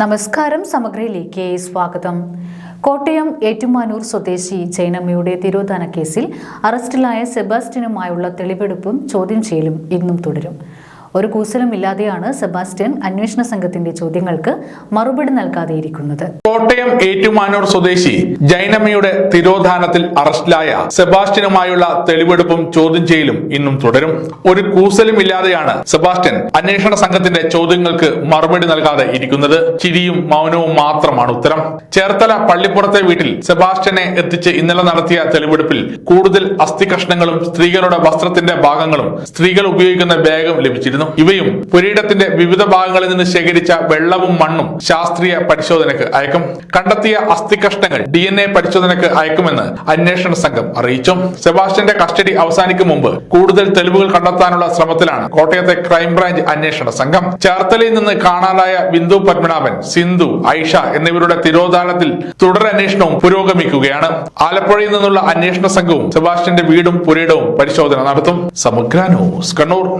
നമസ്കാരം സമഗ്രയിലേക്ക് സ്വാഗതം. കോട്ടയം ഏറ്റുമാനൂർ സ്വദേശി ജൈനമ്മയുടെ തിരോധാന കേസിൽ അറസ്റ്റിലായ സെബാസ്റ്റ്യനുമായുള്ള തെളിവെടുപ്പും ചോദ്യം ചെയ്യലും ഇന്നും തുടരും. ഒരു കൂസലുമില്ലാതെയാണ് സെബാസ്റ്റ്യൻ അന്വേഷണ സംഘത്തിന്റെ ചോദ്യങ്ങൾക്ക് മറുപടി നൽകാതെയിരിക്കുന്നത്. കോട്ടയം ഏറ്റുമാനൂർ സ്വദേശി ജൈനമ്മയുടെ തിരോധാനത്തിൽ അറസ്റ്റിലായ സെബാസ്റ്റ്യനുമായുള്ള തെളിവെടുപ്പും ചോദ്യം ചെയ്യലും ഇന്നും തുടരും. ഒരു കൂസലും ഇല്ലാതെയാണ് സെബാസ്റ്റ്യൻ അന്വേഷണ സംഘത്തിന്റെ ചോദ്യങ്ങൾക്ക് മറുപടി നൽകാതെ ഇരിക്കുന്നത്. ചിരിയും മൗനവും മാത്രമാണ് ഉത്തരം. ചേർത്തല പള്ളിപ്പുറത്തെ വീട്ടിൽ സെബാസ്റ്റ്യനെ എത്തിച്ച് ഇന്നലെ നടത്തിയ തെളിവെടുപ്പിൽ കൂടുതൽ അസ്ഥി കഷ്ണങ്ങളും സ്ത്രീകളുടെ വസ്ത്രത്തിന്റെ ഭാഗങ്ങളും സ്ത്രീകൾ ഉപയോഗിക്കുന്ന ബാഗും ലഭിച്ചിരുന്നു. ഇവയും പുരീടത്തിന്റെ വിവിധ ഭാഗങ്ങളിൽ നിന്ന് ശേഖരിച്ച വെള്ളവും മണ്ണും ശാസ്ത്രീയ പരിശോധനയ്ക്ക് അയക്കും. കണ്ടെത്തിയ അസ്ഥി കഷ്ണങ്ങൾ ഡി എൻ എ പരിശോധനയ്ക്ക് അയക്കുമെന്ന് അന്വേഷണ സംഘം അറിയിച്ചു. സെബാസ്റ്റ്യന്റെ കസ്റ്റഡി അവസാനിക്കും മുമ്പ് കൂടുതൽ തെളിവുകൾ കണ്ടെത്താനുള്ള ശ്രമത്തിലാണ് കോട്ടയത്തെ ക്രൈംബ്രാഞ്ച് അന്വേഷണ സംഘം. ചേർത്തലയിൽ നിന്ന് കാണാതായ ബിന്ദു പത്മനാഭൻ സിന്ധു ഐഷ എന്നിവരുടെ തിരോധാനത്തിൽ തുടരന്വേഷണവും പുരോഗമിക്കുകയാണ്. ആലപ്പുഴയിൽ നിന്നുള്ള അന്വേഷണ സംഘവും സെബാസ്റ്റ്യന്റെ വീടും പുരയിടവും പരിശോധന നടത്തും. സമഗ്ര ന്യൂസ് കണ്ണൂർ.